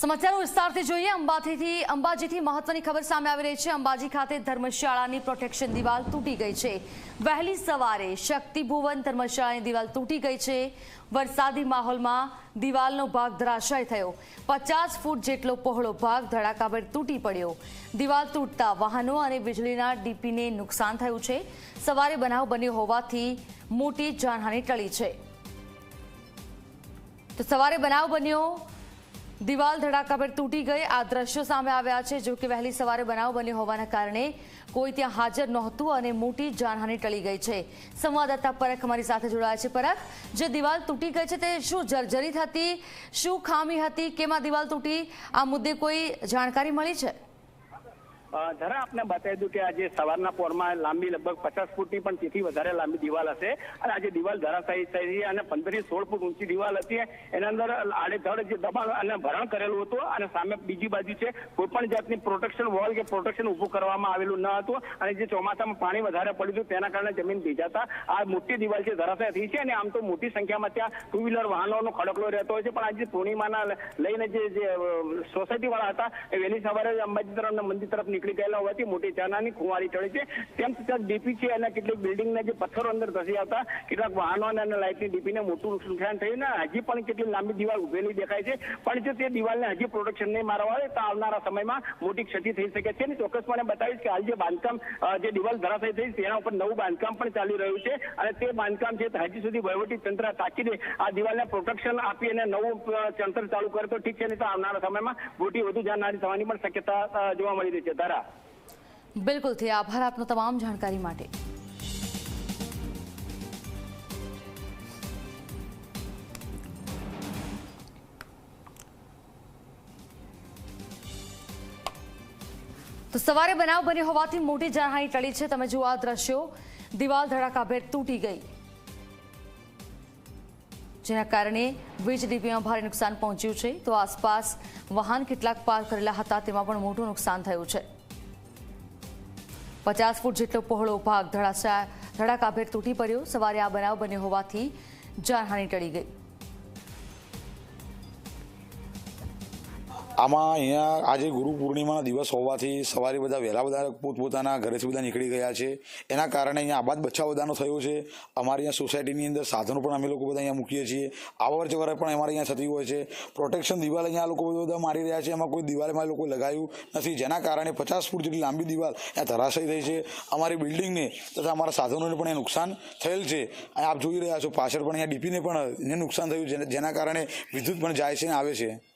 સમાચારો વિસ્તારથી જોઈએ, અંબાજીથી અંબાજીથી મહત્વની ખબર સામે આવી રહી છે. અંબાજી ખાતે ધર્મશાળાની પ્રોટેક્શન દિવાલ તૂટી ગઈ છે. વહેલી સવારે શક્તિ ભુવન ધર્મશાળાની દિવાલ તૂટી ગઈ છે. વરસાદી માહોલમાં દિવાલનો ભાગ ધરાશાય થયો. પચાસ ફૂટ જેટલો પહોળો ભાગ ધડાકાભેર તૂટી પડ્યો. દિવાલ તૂટતા વાહનો અને વીજળીના ડીપીને નુકસાન થયું છે. સવારે બનાવ બન્યો હોવાથી મોટી જાનહાની ટળી છે. તો સવારે બનાવ બન્યો દિવાલ ધડાકા પર તૂટી ગઈ. આ દ્રશ્યો સામે આવ્યા છે. જો કે વહેલી સવારે બનાવ બન્યો હોવાના કારણે કોઈ ત્યાં હાજર નહોતું અને મોટી જાનહાની ટળી ગઈ છે. સંવાદદાતા પરખ અમારી સાથે જોડાયા છે. પરખ જે દિવાલ તૂટી ગઈ છે તે શું જર્જરિત હતી શું ખામી હતી, કેમાં દિવાલ તૂટી? આ મુદ્દે કોઈ જાણકારી મળી છે? જરા આપને બતાવી દઉં કે આજે સવારના પોરમાં લાંબી લગભગ પચાસ ફૂટની પણ તેથી વધારે લાંબી દિવાલ હશે. અને આજે દિવાલ ધરાશાયી થઈ અને પંદરથી સોળ ફૂટ ઊંચી દિવાલ હતી. એના અંદર આડેધડ જે દબાણ અને ભરણ કરેલું હતું અને સામે બીજી બાજુ છે કોઈ પણ જાતની પ્રોટેક્શન વોલ કે પ્રોટેક્શન ઊભું કરવામાં આવેલું ન હતું. અને જે ચોમાસામાં પાણી વધારે પડ્યું હતું, તેના કારણે જમીન ભીજાતા. આ મોટી દિવાલ છે, ધરાશાય થઈ છે અને આમ તો મોટી સંખ્યામાં ત્યાં ટુ વ્હીલર વાહનોનો ખડકલો રહેતો હોય છે. પણ આજે પૂર્ણિમાના લઈને જે સોસાયટી વાળા હતા, એ વહેલી સવારે અંબાજી તરફ મંદિર તરફ નીકળી ગયેલા હોવાથી મોટી ચાનાની ખુવારી ચડે છે. તેમ છતાં ડીપી છે અને કેટલીક બિલ્ડિંગના જે પથ્થરો અંદર ધસી આવતા કેટલાક વાહનો અને લાઇટની ડીપીને મોટું નુકસાન થયું ને હજી પણ કેટલી લાંબી દિવાલ ઉભેલી દેખાય છે. પણ જો તે દિવાલને હજી પ્રોટેક્શન નહીં મારવા આવે તો આવનારા સમયમાં મોટી ક્ષતિ થઈ શકે છે. અને ચોક્કસપણે બતાવીશ કે હાલ જે બાંધકામ જે દિવાલ ધરાશય થઈ તેના ઉપર નવું બાંધકામ પણ ચાલી રહ્યું છે. અને તે બાંધકામ છે હજી સુધી વહીવટી તંત્ર તાકીદે આ દિવાલને પ્રોટેક્શન આપી અને નવું તંત્ર ચાલુ કરે તો ઠીક છે. નહીં તો આવનારા સમયમાં મોટી વધુ જાનહાની થવાની પણ શક્યતા જોવા મળી રહી છે. ધારા બિલકુલથી આભાર આપનો તમામ જાણકારી માટે. તો સવારે બનાવ બન્યો હોવાથી મોટી જાનહાની ટળી છે. તમે જુઓ આ દ્રશ્યો. દિવાલ ધડાકાભેર તૂટી ગઈ. જેના કારણે વીજ ડીપીમાં ભારે નુકસાન પહોંચ્યું છે. તો આસપાસ વાહન કેટલાક પાર કરેલા હતા. તેમાં પણ મોટું નુકસાન થયું છે. પચાસ ફૂટ જેટલો પહોળો ભાગ ધડાશા ધડાકાભેર તૂટી પડ્યો. સવારે આ બનાવ બન્યો હોવાથી જાનહાનિ ટળી ગઈ. આમાં અહીંયા આજે ગુરુ પૂર્ણિમાનો દિવસ હોવાથી સવારે બધા વહેલા બધા પોતપોતાના ઘરેથી બધા નીકળી ગયા છે. એના કારણે અહીંયા આબાદ બચાવ બધાનો થયો છે. અમારી અહીંયા સોસાયટીની અંદર સાધનો પણ અમે લોકો બધા અહીંયા મૂકીએ છીએ. આવર પણ અમારે અહીંયા થતી હોય છે. પ્રોટેક્શન દિવાલ અહીંયા લોકો બધા મારી રહ્યા છે. એમાં કોઈ દિવાલમાં લોકો લગાવ્યું નથી. જેના કારણે પચાસ ફૂટ જેટલી લાંબી દિવાલ અહીંયા ધરાશય થઈ છે. અમારી બિલ્ડિંગને તથા અમારા સાધનોને પણ નુકસાન થયેલ છે. અને આપ જોઈ રહ્યા છો પાછળ પણ અહીંયા ડીપીને પણ એને નુકસાન થયું છે. જેના કારણે વિદ્યુત પણ જાય છે અને આવે છે.